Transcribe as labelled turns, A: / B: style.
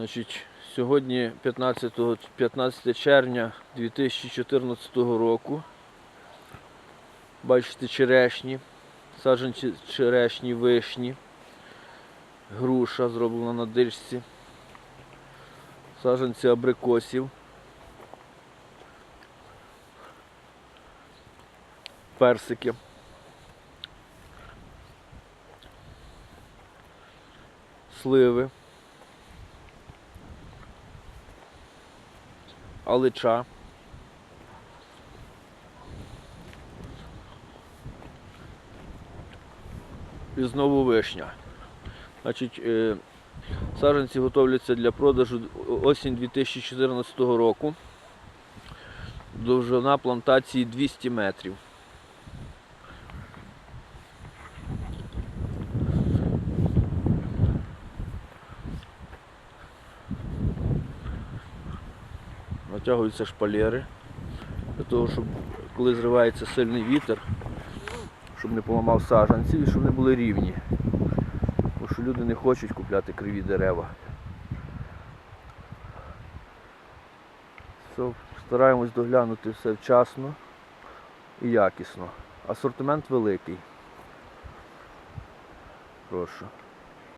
A: Значить, сьогодні 15, 15 червня 2014 року. Бачите черешні, саджанці черешні, вишні, груша зроблена на дишці, саджанці абрикосів, персики. Сливи. Алича. І знову вишня. Значить, е, саджанці готовляться для продажу осінь 2014 року. Довжина плантації 200 метрів. Натягуються шпалери для того, щоб коли зривається сильний вітер, щоб не поламав саджанців і щоб не були рівні. Тому що люди не хочуть купляти криві дерева. Все, стараємось доглянути все вчасно і якісно. Асортимент великий. Прошу.